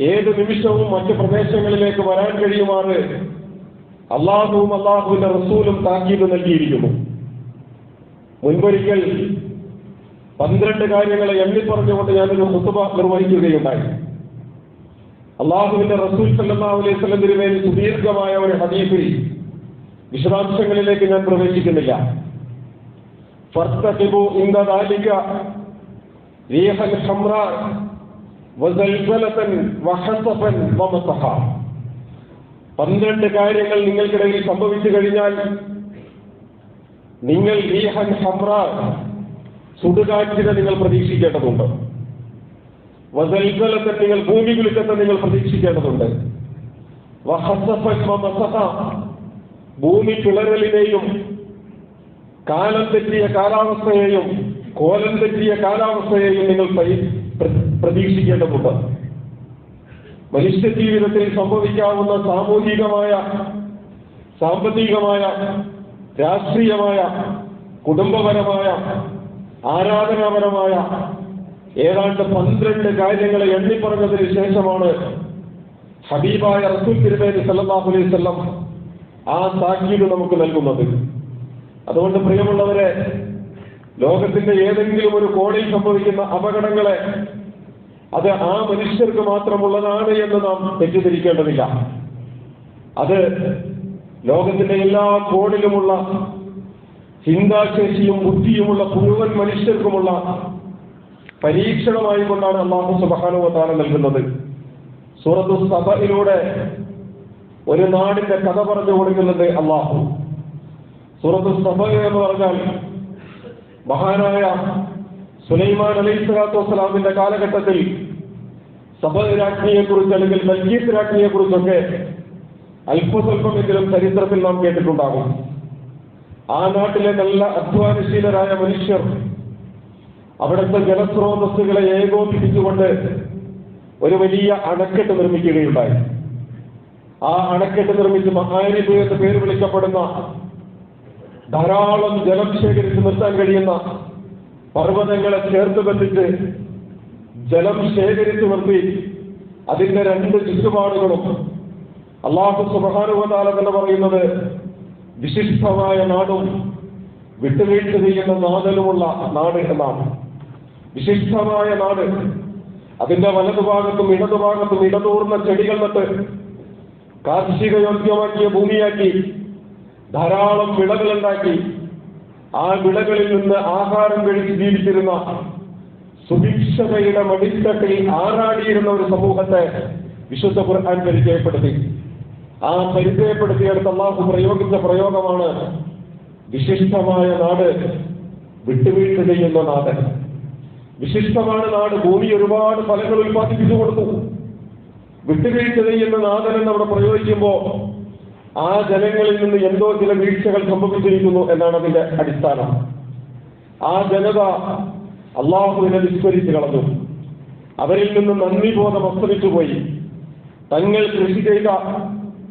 [SPEAKER 1] ഏത് നിമിഷവും മറ്റ് പ്രദേശങ്ങളിലേക്ക് വരാൻ കഴിയുമാറ് അള്ളാഹുവും അള്ളാഹുവിന്റെ റസൂലും താക്കീത് നൽകിയിരിക്കുന്നു. മുൻപൊരിക്കൽ പന്ത്രണ്ട് കാര്യങ്ങളെ എണ്ണി പറഞ്ഞുകൊണ്ട് ഞാനൊരു മുത്തുബ നിർവഹിക്കുകയുണ്ടായി. അള്ളാഹുവിന്റെ റസൂൽ സല്ലാ അലൈഹി തിരുമേനി സുദീർഘമായ ഒരു ഹദീഫിൽ വിശദാംശങ്ങളിലേക്ക് ഞാൻ പ്രവേശിക്കുന്നില്ല. ഫർത്തബു ഇന്ദ പന്ത്രണ്ട് കാര്യങ്ങൾ നിങ്ങൾക്കിടയിൽ സംഭവിച്ചു കഴിഞ്ഞാൽ നിങ്ങൾ റീഹൻ ഹംറ സുടുകാറ്റിനെ നിങ്ങൾ പ്രതീക്ഷിക്കേണ്ടതുണ്ട്. വസൽസലത്തെ നിങ്ങൾ ഭൂമി കുലുക്കത്തെ നിങ്ങൾ പ്രതീക്ഷിക്കേണ്ടതുണ്ട്. ഭൂമി പിളരലിനെയും കാലം തെറ്റിയ കാലാവസ്ഥയെയും കോലം തെറ്റിയ കാലാവസ്ഥയെയും നിങ്ങൾ പ്രതീക്ഷിക്കേണ്ടതുണ്ട് മനുഷ്യ ജീവിതത്തിൽ സംഭവിക്കാവുന്ന സാമൂഹികമായ സാമ്പത്തികമായ രാഷ്ട്രീയമായ കുടുംബപരമായ ആരാധനാപരമായ ഏതാണ്ട് പന്ത്രണ്ട് കാര്യങ്ങളെ എണ്ണിപ്പറഞ്ഞതിന് ശേഷമാണ് ഹബീബായ റസൂൽ തിരുമേനി സല്ലല്ലാഹു അലൈഹി വസല്ലം ആ താക്കീത് നമുക്ക് നൽകുന്നത്. അതുകൊണ്ട് പ്രിയമുള്ളവരെ ലോകത്തിന്റെ ഏതെങ്കിലും ഒരു കോണിൽ സംഭവിക്കുന്ന അപകടങ്ങളെ അത് ആ മനുഷ്യർക്ക് മാത്രമുള്ളതാണ് എന്ന് നാം തെറ്റിദ്ധരിക്കേണ്ടതില്ല. അത് ലോകത്തിന്റെ എല്ലാ കോണിലുമുള്ള ചിന്താശേഷിയും ബുദ്ധിയുമുള്ള മുഴുവൻ മനുഷ്യർക്കുമുള്ള പരീക്ഷണമായി കൊണ്ടാണ് അള്ളാഹു സുബാനുവത്താല നൽകുന്നത്. സൂറത്തു സഭയിലൂടെ ഒരു നാടിന്റെ കഥ പറഞ്ഞു കൊടുക്കുന്നത് അള്ളാഹു സൂറത്തു സഭ എന്ന് പറഞ്ഞാൽ മഹാനായ സുലൈമാൻ അലൈഹി സ്വലാത്തു വസ്സലാമിന്റെ കാലഘട്ടത്തിൽ സഭ രാജ്ഞിയെ കുറിച്ച് അല്ലെങ്കിൽ ബൽഗീസ് രാജ്ഞിയെ കുറിച്ചൊക്കെ അല്പസ്വല്പമെങ്കിലും ചരിത്രത്തിൽ നാം കേട്ടിട്ടുണ്ടാകും. ആ നാട്ടിലെ നല്ല അധ്വാനശീലരായ മനുഷ്യർ അവിടുത്തെ ജലസ്രോതസ്സുകളെ ഏകോപിപ്പിച്ചുകൊണ്ട് ഒരു വലിയ അണക്കെട്ട് നിർമ്മിക്കുകയുണ്ടായി. ആ അണക്കെട്ട് നിർമ്മിച്ച് മഹാരിബ് എന്ന് പേര് വിളിക്കപ്പെടുന്ന ധാരാളം ജലം ശേഖരിച്ച് നിർത്താൻ കഴിയുന്ന പർവതങ്ങളെ ചേർത്ത് ബന്ധിച്ച് ജലം ശേഖരിച്ചു നിർത്തി. അതിന്റെ രണ്ട് ചുറ്റുപാടുകളും അള്ളാഹു സുബാനുവതാല എന്ന് പറയുന്നത് വിശിഷ്ടമായ നാടും വിട്ടുവീഴ്ച ചെയ്യുന്ന നാടലുമുള്ള നാട് എന്നാണ്. വിശിഷ്ടമായ നാട്. അതിന്റെ വലതുഭാഗത്തും ഇടതുഭാഗത്തും ഇടതൂർന്ന ചെടികൾ നട്ട് കാർഷിക യോഗ്യമാക്കിയ ഭൂമിയാക്കി ധാരാളം വിളകളുണ്ടാക്കി ആ വിളകളിൽ നിന്ന് ആഹാരം കഴിച്ച് ജീവിച്ചിരുന്ന സുഭിക്ഷതയുടെ മടിത്തട്ടിൽ ആറാടിയിരുന്ന ഒരു സമൂഹത്തെ വിശുദ്ധ ഖുർആൻ പരിചയപ്പെടുത്തി. ആ പരിചയപ്പെടുത്തിയെടുത്ത് അള്ളാഹു പ്രയോഗിച്ച പ്രയോഗമാണ് വിശിഷ്ടമായ നാട് വിട്ടുവീഴ്ച ചെയ്യുന്ന നാട്. വിശിഷ്ടമാണ് നാട്. ഭൂമി ഒരുപാട് ഫലങ്ങൾ ഉൽപ്പാദിപ്പിച്ചു കൊടുത്തു. വിട്ടുവീഴ്ച ചെയ്യുന്ന നാഥൻ എന്ന് അവിടെ പ്രയോഗിക്കുമ്പോൾ ആ ജനങ്ങളിൽ നിന്ന് എന്തോ ചില വീഴ്ചകൾ സംഭവിച്ചിരിക്കുന്നു എന്നാണ് അതിന്റെ അടിസ്ഥാനം. ആ ജനത അള്ളാഹുവിനെ വിസ്മരിച്ചു കളഞ്ഞു അവരിൽ നിന്ന് നന്ദി ബോധം അസ്തമിച്ചു പോയി. തങ്ങൾ കൃഷി ചെയ്ത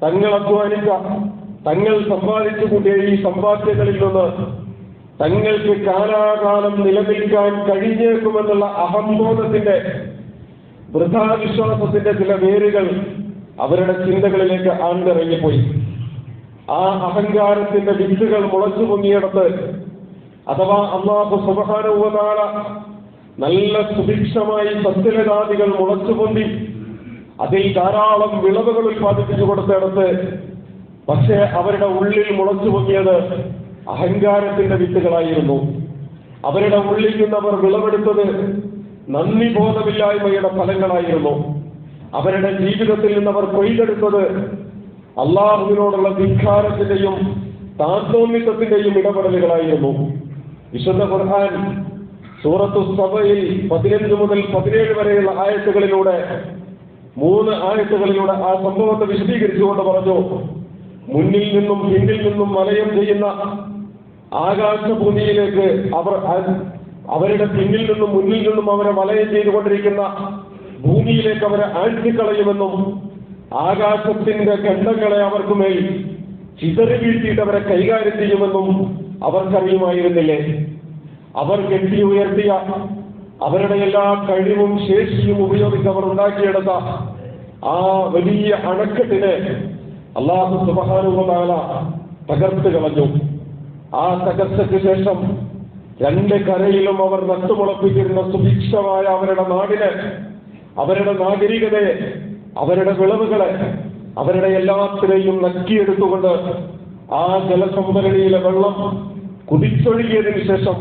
[SPEAKER 1] തങ്ങൾ അധ്വാനിച്ച തങ്ങൾ സമ്പാദിച്ചു കൂട്ടിയ ഈ സമ്പാദ്യങ്ങളിൽ നിന്ന് തങ്ങൾക്ക് കാലാകാലം നിലനിൽക്കാൻ കഴിഞ്ഞേക്കുമെന്നുള്ള അഹംബോധത്തിന്റെ വൃഥാവിശ്വാസത്തിന്റെ ചില വേരുകൾ അവരുടെ ചിന്തകളിലേക്ക് ആണ്ടിറങ്ങിപ്പോയി ആ അഹങ്കാരത്തിന്റെ വിത്തുകൾ മുളച്ചു പൊങ്ങിയിടത്ത് അഥവാ അള്ളാഹു സുബഹാനുവതാള നല്ല സുഭിക്ഷമായി സസ്യലതാദികൾ മുളച്ചുപൊന്തി അതിൽ ധാരാളം വിളവുകൾ ഉൽപ്പാദിപ്പിച്ചു കൊടുത്തിടത്ത് പക്ഷേ അവരുടെ ഉള്ളിൽ മുളച്ചു പൊങ്ങിയത് അഹങ്കാരത്തിന്റെ വിത്തുകളായിരുന്നു. അവരുടെ ഉള്ളിൽ നിന്ന് അവർ വിളവെടുത്തത് നന്ദി ബോധമില്ലായ്മയുടെ ഫലങ്ങളായിരുന്നു. അവരുടെ ജീവിതത്തിൽ നിന്ന് അവർ കൊയ്തെടുത്തത് അള്ളാഹുവിനോടുള്ള ധിക്കാരത്തിന്റെയും താന്തോന്നിത്വത്തിന്റെയും ഇടപെടലുകളായിരുന്നു. വിശുദ്ധ ഖുർആൻ സൂറത്തു സഭയിൽ പതിനഞ്ച് മുതൽ പതിനേഴ് വരെയുള്ള ആയത്തുകളിലൂടെ മൂന്ന് ആയത്തുകളിലൂടെ ആ സംഭവത്തെ വിശദീകരിച്ചുകൊണ്ട് പറഞ്ഞു. മുന്നിൽ നിന്നും പിന്നിൽ നിന്നും വലയം ചെയ്യുന്ന ആകാശഭൂമിയിലേക്ക് അവർ അവരുടെ പിന്നിൽ നിന്നും മുന്നിൽ നിന്നും അവരെ വലയം ചെയ്തുകൊണ്ടിരിക്കുന്ന ഭൂമിയിലേക്ക് അവരെ ആഴ്ത്തിക്കളയുമെന്നും ആകാശത്തിന്റെ കണ്ടങ്ങളെ അവർക്ക് മേൽ ചിതറി വീഴ്ത്തിയിട്ട് അവരെ കൈകാര്യം ചെയ്യുമെന്നും അവർക്കറിയുമായിരുന്നില്ലേ? അവർ കെട്ടി ഉയർത്തിയ അവരുടെ എല്ലാ കഴിവും ശേഷിയും ഉപയോഗിച്ച് അവർ ഉണ്ടാക്കിയെടുത്ത ആ വലിയ അണക്കെട്ടിനെ അള്ളാഹു സുബഹാനുഭവാല തകർത്ത് കളഞ്ഞു. ആ തകർച്ചയ്ക്ക് ശേഷം രണ്ട് കരയിലും അവർ നട്ടുമുളപ്പിച്ചിരുന്ന സുഭിക്ഷമായ അവരുടെ നാടിനെ അവരുടെ നാഗരികതയെ അവരുടെ വിളവുകളെ അവരുടെ എല്ലാത്തിനെയും നക്കിയെടുത്തുകൊണ്ട് ആ ജലസംഭരണിയിലെ വെള്ളം കുതിച്ചൊഴുകിയതിനു ശേഷം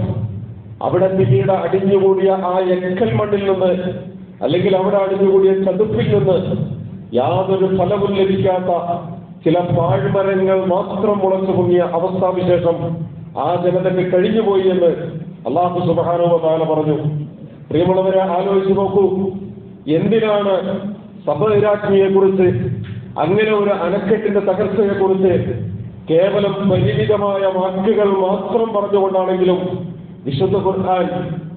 [SPEAKER 1] അവിടെ പിന്നീട് അടിഞ്ഞുകൂടിയ ആ എക്കൽ മണ്ണിൽ നിന്ന് അല്ലെങ്കിൽ അവിടെ അടിഞ്ഞുകൂടിയ ചതുപ്പിൽ നിന്ന് യാതൊരു ഫലവും ലഭിക്കാത്ത ചില പാഴ്മരങ്ങൾ മാത്രം മുളച്ചു പൊങ്ങിയ അവസ്ഥാവിശേഷം ആ ജനതയ്ക്ക് കഴിഞ്ഞുപോയി എന്ന് അള്ളാഹു സുബാനോ താല പറഞ്ഞു. പ്രിയമുള്ളവരെ ആലോചിച്ച് നോക്കൂ. എന്തിനാണ് സഭരാജ്ഞിയെ കുറിച്ച് അങ്ങനെ ഒരു അണക്കെട്ടിന്റെ തകർച്ചയെ കുറിച്ച് കേവലം പരിമിതമായ വാക്കുകൾ മാത്രം പറഞ്ഞുകൊണ്ടാണെങ്കിലും വിശുദ്ധ ഖുർആൻ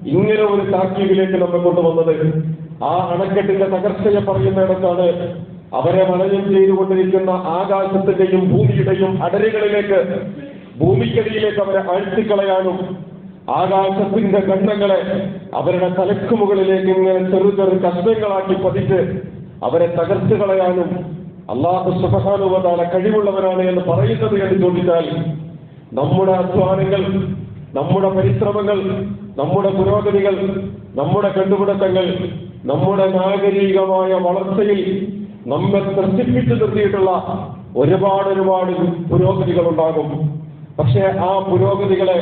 [SPEAKER 1] ഇങ്ങനെ ഒരു താക്കീവിലേക്ക് നമ്മെ കൊണ്ടുവന്നത്. ആ അണക്കെട്ടിന്റെ തകർച്ചയെ പറയുന്നിടത്താണ് അവരെ മലയം ചെയ്തുകൊണ്ടിരിക്കുന്ന ആകാശത്തിന്റെയും ഭൂമിയുടെയും അടരുകളിലേക്ക് ഭൂമിക്കടിയിലേക്ക് അവരെ ആഴ്ത്തിക്കളയാനും ആകാശത്തിന്റെ കണ്ണങ്ങളെ അവരുടെ തലക്ക് മുകളിലേക്ക് ഇങ്ങനെ ചെറു ചെറു കഷ്ണങ്ങളാക്കി പതിച്ച് അവരെ തകർത്ത് കളയാനും അള്ളാഹു സുബഹാനുവതാല കഴിവുള്ളവനാണ് എന്ന് പറയുന്നത് എന്ന് ചോദിച്ചാൽ നമ്മുടെ അധ്വാനങ്ങൾ നമ്മുടെ പരിശ്രമങ്ങൾ നമ്മുടെ പുരോഗതികൾ നമ്മുടെ കണ്ടുപിടുത്തങ്ങൾ നമ്മുടെ നാഗരികമായ വളർച്ചയിൽ നമ്മെ ത്രസിപ്പിച്ചു നിർത്തിയിട്ടുള്ള ഒരുപാട് ഒരുപാട് പുരോഗതികൾ ഉണ്ടാകും. പക്ഷേ ആ പുരോഗതികളെ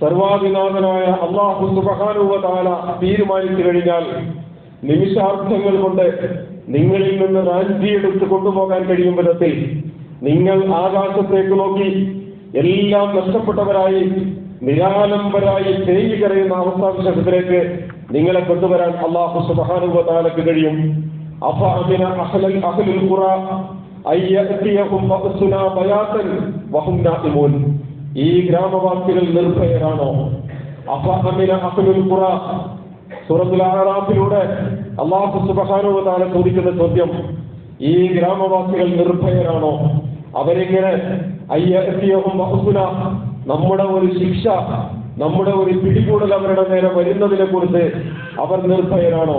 [SPEAKER 1] സർവാധിനാഥനായ അള്ളാഹു സുബഹാനുവതാല തീരുമാനിച്ചു കഴിഞ്ഞാൽ നിമിഷാർത്ഥങ്ങൾ കൊണ്ട് നിങ്ങളിൽ നിന്ന് റാഞ്ചിയെടുത്ത് കൊണ്ടുപോകാൻ കഴിയും വിധത്തിൽ നിങ്ങൾ ആകാശത്തേക്ക് നോക്കി എല്ലാം നഷ്ടപ്പെട്ടവരായി നിരാലംബരായി തേങ്ങി കരയുന്ന അവസ്ഥാവിശേഷത്തിലേക്ക് നിങ്ങളെ കൊണ്ടുവരാൻ അള്ളാഹു സുബഹാനുവതാലക്ക് കഴിയും. ഈ ഗ്രാമവാസികൾ നിർഭയരാണോ? അഫഅമിന അഹലുൽ ഖുറ സൂറത്തുൽ ആറാഫിലൂടെ അള്ളാഹു തആല ചോദിക്കുന്ന ചോദ്യം ഈ ഗ്രാമവാസികൾ നിർഭയരാണോ? അവരിങ്ങനെ അയ്യഅതിയഹും ബഅസുനാ നമ്മുടെ ഒരു ശിക്ഷ നമ്മുടെ ഒരു പിടികൂടൽ അവരുടെ നേരെ വരുന്നതിനെ കുറിച്ച് അവർ നിർഭയരാണോ?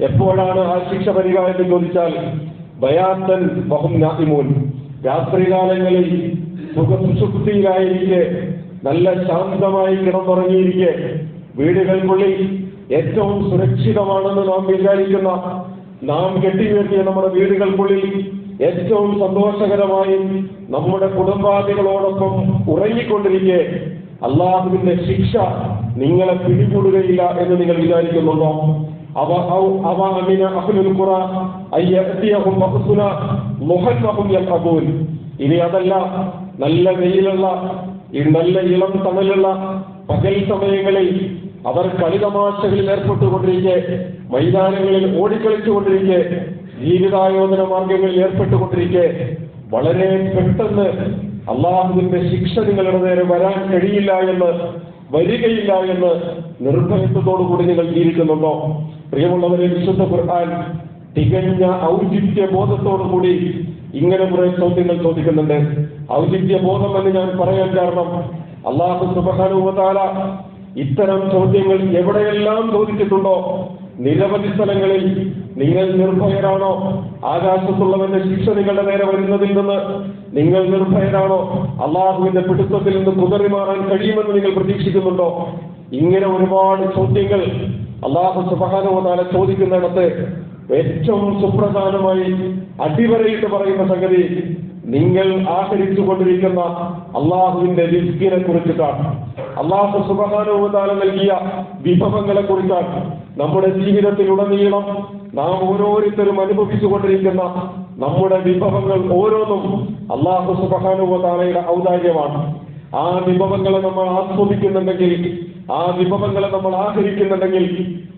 [SPEAKER 1] എപ്പോഴാണ് ആ ശിക്ഷ വരിക എന്ന് ചോദിച്ചാൽ ബയാത്തൻ ബഹും നാഹിമൂൻ രാത്രികാലങ്ങളിൽ സുഖസുഷുപ്തിയിലായിരിക്കെ നല്ല ശാന്തമായി കിടന്നുറങ്ങിയിരിക്കെ വീടുകൾക്കുള്ളിൽ ഏറ്റവും സുരക്ഷിതമാണെന്ന് നാം വിചാരിക്കുന്ന നാം കെട്ടിയുയർത്തിയ നമ്മുടെ വീടുകൾക്കുള്ളിൽ ഏറ്റവും സന്തോഷകരമായി നമ്മുടെ കുടുംബാദികളോടൊപ്പം ഉറങ്ങിക്കൊണ്ടിരിക്കെ അള്ളാഹുവിന്റെ ശിക്ഷ നിങ്ങളെ പിടികൂടുകയില്ല എന്ന് നിങ്ങൾ വിചാരിക്കുന്നുണ്ടോ? അവ ഖുറ ഇനി അതല്ല നല്ല വെയിലുള്ള നല്ല ഇളം തണലുള്ള പകൽ സമയങ്ങളിൽ അവർ കളിതമാശകളിൽ ഏർപ്പെട്ടുകൊണ്ടിരിക്കെ മൈതാനങ്ങളിൽ ഓടിക്കളിച്ചുകൊണ്ടിരിക്കെ ജീവിതായോധന മാർഗങ്ങളിൽ ഏർപ്പെട്ടുകൊണ്ടിരിക്കെ വളരെ പെട്ടെന്ന് അള്ളാഹുവിന്റെ ശിക്ഷ നിങ്ങളുടെ നേരെ വരാൻ കഴിയില്ല എന്ന് വരികയില്ല എന്ന് നിർഭയത്വത്തോടു കൂടി നിങ്ങൾ ജീവിക്കുന്നുണ്ടോ? പ്രിയമുള്ളവരെ വിശുദ്ധ ഖുർആൻ തികഞ്ഞ ഔചിത്യ ബോധത്തോടു കൂടി ഇങ്ങനെ കുറെ ചോദ്യങ്ങൾ ചോദിക്കുന്നുണ്ട്. ഔചിത്യ ബോധം എന്ന് ഞാൻ പറയാൻ കാരണം അള്ളാഹു സുബാനുവതാല ഇത്തരം ചോദ്യങ്ങൾ എവിടെയെല്ലാം ചോദിച്ചിട്ടുണ്ടോ? നിരവധി സ്ഥലങ്ങളിൽ നിങ്ങൾ നിർഭയരാണോ? ആകാശത്തുള്ളവന്റെ ശിക്ഷ നിങ്ങളുടെ നേരെ വരുന്നതിൽ നിന്ന് നിങ്ങൾ നിർഭയരാണോ? അള്ളാഹുവിന്റെ പിടുത്തത്തിൽ നിന്ന് കുതറി മാറാൻ കഴിയുമെന്ന് നിങ്ങൾ പ്രതീക്ഷിക്കുന്നുണ്ടോ? ഇങ്ങനെ ഒരുപാട് ചോദ്യങ്ങൾ അള്ളാഹു സുബാനുവതാല ചോദിക്കുന്നിടത്ത് ഏറ്റവും സുപ്രധാനമായി അടിവരയിട്ട് പറയുന്ന സംഗതി നിങ്ങൾ ആഹരിച്ചു കൊണ്ടിരിക്കുന്ന അള്ളാഹുവിന്റെ റിസ്കിനെ കുറിച്ചിട്ടാണ് അള്ളാഹു സുബാനുഭൂതാല നൽകിയ വിഭവങ്ങളെ കുറിച്ചാണ് നമ്മുടെ ജീവിതത്തിലുടനീളം നാം ഓരോരുത്തരും അനുഭവിച്ചു കൊണ്ടിരിക്കുന്ന നമ്മുടെ വിഭവങ്ങൾ ഓരോന്നും അള്ളാഹു സുബാനുഭൂതാലയുടെ ഔദാര്യമാണ്. ആ വിഭവങ്ങളെ നമ്മൾ ആസ്വദിക്കുന്നുണ്ടെങ്കിൽ ആ വിഭവങ്ങളെ നമ്മൾ ആഹരിക്കുന്നുണ്ടെങ്കിൽ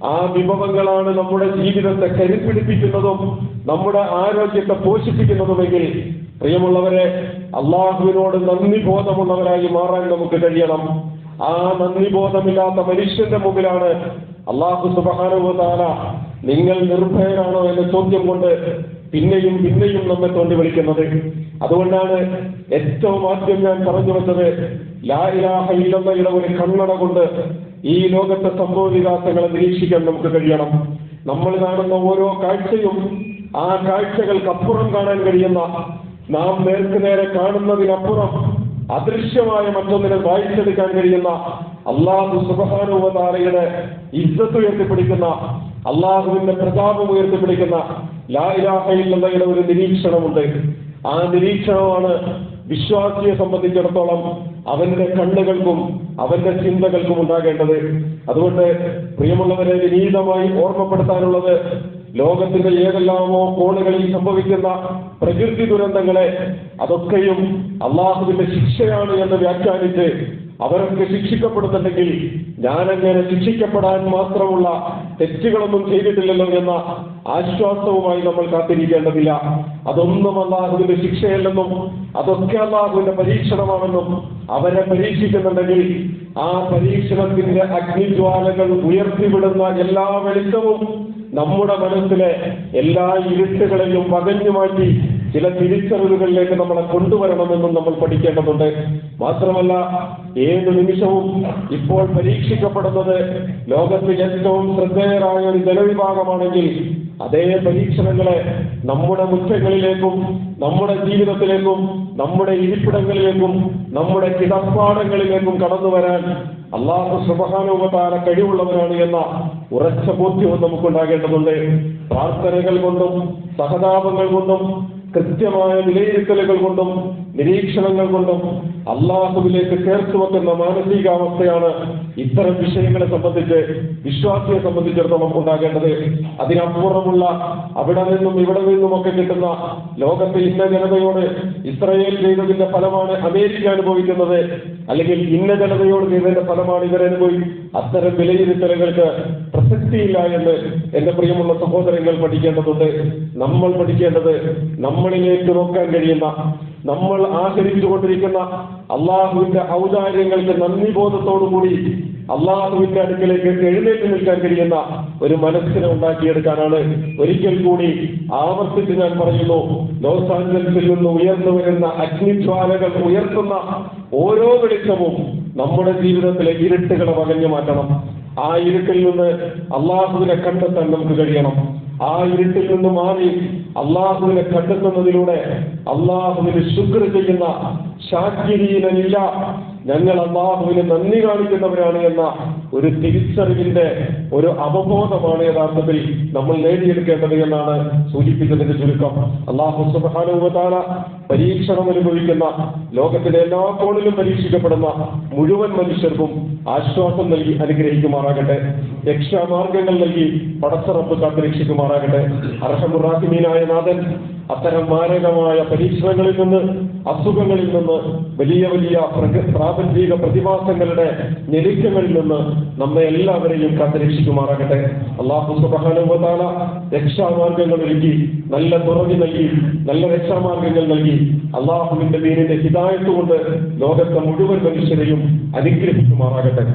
[SPEAKER 1] ആ വിഭവങ്ങളാണ് നമ്മുടെ ജീവിതത്തെ കരുപിടിപ്പിക്കുന്നതും നമ്മുടെ ആരോഗ്യത്തെ പോഷിപ്പിക്കുന്നതുമെങ്കിൽ പ്രിയമുള്ളവരെ അള്ളാഹുവിനോട് നന്ദി ബോധമുള്ളവരായി മാറാൻ നമുക്ക് കഴിയണം. ആ നന്ദി ബോധമില്ലാത്ത മനുഷ്യന്റെ മുമ്പിലാണ് അള്ളാഹു സുബാനുഭൂതാല നിങ്ങൾ നിർഭയരാണോ എന്ന ചോദ്യം കൊണ്ട് പിന്നെയും പിന്നെയും നമ്മെ തോണ്ടി വിളിക്കുന്നത്. അതുകൊണ്ടാണ് ഏറ്റവും ആദ്യം ഞാൻ പറഞ്ഞു വെച്ചത് ലായിലാഹ ഇല്ലെന്നയുടെ ഒരു കണ്ണട കൊണ്ട് ഈ ലോകത്തെ സംഭവ വികാസങ്ങളെ നിരീക്ഷിക്കാൻ നമുക്ക് കഴിയണം. നമ്മൾ കാണുന്ന ഓരോ കാഴ്ചയും ആ കാഴ്ചകൾക്കപ്പുറം കാണാൻ കഴിയുന്ന നാം നേർക്ക് നേരെ കാണുന്നതിനപ്പുറം അദൃശ്യമായ മറ്റൊന്നിനെ വായിച്ചെടുക്കാൻ കഴിയുന്ന അള്ളാഹു സുബാനുവതാരയുടെ ഇജ്ജത്ത് ഉയർത്തിപ്പിടിക്കുന്ന അള്ളാഹുവിന്റെ പ്രതാപം ഉയർത്തിപ്പിടിക്കുന്ന ലായിലാഹയില്ലെന്നതിന്റെ ഒരു നിരീക്ഷണമുണ്ട്. ആ നിരീക്ഷണമാണ് വിശ്വാസിയെ സംബന്ധിച്ചിടത്തോളം അവന്റെ കണ്ണുകൾക്കും അവന്റെ ചിന്തകൾക്കും ഉണ്ടാകേണ്ടത്. അതുകൊണ്ട് പ്രിയമുള്ളവരെ വിനീതമായി ഓർമ്മപ്പെടുത്താനുള്ളത് ലോകത്തിന്റെ ഏതെല്ലാമോ കോണുകളിൽ സംഭവിക്കുന്ന പ്രകൃതി ദുരന്തങ്ങളെ അതൊക്കെയും അള്ളാഹുവിന്റെ ശിക്ഷയാണ് എന്ന് വ്യാഖ്യാനിച്ച് അവരൊക്കെ ശിക്ഷിക്കപ്പെടുന്നുണ്ടെങ്കിൽ ഞാനങ്ങനെ ശിക്ഷിക്കപ്പെടാൻ മാത്രമുള്ള തെറ്റുകളൊന്നും ചെയ്തിട്ടില്ലല്ലോ എന്ന ആശ്വാസവുമായി നമ്മൾ കാത്തിരിക്കേണ്ടതില്ല. അതൊന്നും അള്ളാഹുവിന്റെ ശിക്ഷയല്ലെന്നും അതൊക്കെ അള്ളാഹുവിന്റെ പരീക്ഷണമാണെന്നും അവരെ പരീക്ഷിക്കുന്നുണ്ടെങ്കിൽ ആ പരീക്ഷണത്തിന്റെ അഗ്നിജ്വാലകൾ ഉയർത്തിവിടുന്ന എല്ലാ വെളിച്ചവും നമ്മുടെ മനസ്സിലെ എല്ലാ ഇരുട്ടുകളെയും പകഞ്ഞു മാറ്റി ചില തിരിച്ചറിവുകളിലേക്ക് നമ്മളെ കൊണ്ടുവരണമെന്നും നമ്മൾ പഠിക്കേണ്ടതുണ്ട്. മാത്രമല്ല ഏത് നിമിഷവും ഇപ്പോൾ പരീക്ഷിക്കപ്പെടുന്നത് ലോകത്ത് ഏറ്റവും ശ്രദ്ധേയരായ ഒരു ജനവിഭാഗമാണെങ്കിൽ അതേ പരീക്ഷണങ്ങളെ നമ്മുടെ മുറ്റങ്ങളിലേക്കും നമ്മുടെ ജീവിതത്തിലേക്കും നമ്മുടെ ഇരിപ്പിടങ്ങളിലേക്കും നമ്മുടെ കിടപ്പാടങ്ങളിലേക്കും കടന്നു വരാൻ അള്ളാഹു സുബഹാനുപതാര കഴിവുള്ളവരാണ് എന്ന ഉറച്ച ബോധ്യവും നമുക്കുണ്ടാകേണ്ടതുണ്ട്. പ്രാർത്ഥനകൾ കൊണ്ടും സഹതാപങ്ങൾ കൊണ്ടും കൃത്യമായ വിലയിരുത്തലുകൾ കൊണ്ടും നിരീക്ഷണങ്ങൾ കൊണ്ടും അള്ളാഹുവിലേക്ക് ചേർത്ത് വെക്കുന്ന മാനസികാവസ്ഥയാണ് ഇത്തരം വിഷയങ്ങളെ സംബന്ധിച്ച് വിശ്വാസിയെ സംബന്ധിച്ചിടത്തോളം ഉണ്ടാകേണ്ടത്. അതിനപ്പുറമുള്ള അവിടെ നിന്നും ഇവിടെ നിന്നുമൊക്കെ കിട്ടുന്ന ലോകത്തെ ഇന്ന ജനതയോട് ഇസ്രയേൽ ചെയ്തതിന്റെ ഫലമാണ് അമേരിക്ക അനുഭവിക്കുന്നത് അല്ലെങ്കിൽ ഇന്ന ജനതയോട് ചെയ്തതിന്റെ ഫലമാണ് ഇവരനുഭവി അത്തരം വിലയിരുത്തലുകൾക്ക് പ്രസക്തിയില്ല എന്ന് എന്റെ പ്രിയമുള്ള സഹോദരങ്ങൾ പഠിക്കേണ്ടതുണ്ട്. നമ്മൾ പഠിക്കേണ്ടത് നമ്മളിലേക്ക് നോക്കാൻ കഴിയുന്ന നമ്മൾ ആചരിച്ചുകൊണ്ടിരിക്കുന്ന അള്ളാഹുവിന്റെ ഔദാര്യങ്ങൾക്ക് നന്ദി ബോധത്തോടുകൂടി അള്ളാഹുവിന്റെ അടുക്കലേക്ക് എഴുന്നേറ്റ് നിൽക്കാൻ കഴിയുന്ന ഒരു മനസ്സിനെ ഉണ്ടാക്കിയെടുക്കാനാണ് ഒരിക്കൽ കൂടി ആവർത്തിച്ച് ഞാൻ പറയുന്നു ലോസ് ആഞ്ചലസിൽ നിന്ന് ഉയർന്നു വരുന്ന അഗ്നിജ്വാലകൾ ഉയർത്തുന്ന ഓരോ വെളിച്ചവും നമ്മുടെ ജീവിതത്തിലെ ഇരുട്ടുകളെ വകഞ്ഞു മാറ്റണം. ആ ഇരുട്ടിൽ നിന്ന് അള്ളാഹുവിനെ കണ്ടെത്താൻ നമുക്ക് കഴിയണം. ആ ഇരുട്ടിൽ നിന്ന് മാറി അള്ളാഹുവിനെ കണ്ടെത്തുന്നതിലൂടെ അള്ളാഹുവിന് ശുക്ർ ചെയ്യുന്ന ശാക്തിരീനനില്ല ഞങ്ങൾ അള്ളാഹുവിന് നന്ദി കാണിക്കുന്നവരാണ് എന്ന ഒരു തിരിച്ചറിവിന്റെ ഒരു അവബോധമാണ് യഥാർത്ഥത്തിൽ നമ്മൾ നേടിയെടുക്കേണ്ടത് എന്നാണ് സൂചിപ്പിച്ചതിന്റെ ചുരുക്കം. അള്ളാഹു സുബാനുപതാന പരീക്ഷണം അനുഭവിക്കുന്ന ലോകത്തിലെ എല്ലാ കോണിലും പരീക്ഷിക്കപ്പെടുന്ന മുഴുവൻ മനുഷ്യർക്കും ആശ്വാസം നൽകി അനുഗ്രഹിക്കുമാറാകട്ടെ. രക്ഷാമാർഗങ്ങൾ നൽകി പടച്ചറപ്പ് കാത്തുരക്ഷിക്കുമാറാകട്ടെ. അർഹമുറാഹിമീനായ നാഥൻ അത്തരം മാരകമായ പരീക്ഷണങ്ങളിൽ നിന്ന് അസുഖങ്ങളിൽ നിന്ന് വലിയ വലിയ പ്രാപഞ്ചിക പ്രതിഭാസങ്ങളുടെ ഞെരുക്കങ്ങളിൽ നിന്ന് നമ്മെ എല്ലാവരെയും കാത്തുരക്ഷിക്കുമാറാകട്ടെ. അള്ളാഹു സുബാനുഭവത്താല രക്ഷാമാർഗങ്ങൾ ഒരുക്കി നല്ല തുറവി നൽകി നല്ല രക്ഷാമാർഗങ്ങൾ നൽകി. അള്ളാഹുവിന്റെ പേരിന്റെ ഹിതായത്ത് കൊണ്ട് ലോകത്തെ മുഴുവൻ മനുഷ്യരെയും അനുഗ്രഹിക്കുമാറാകട്ടെ.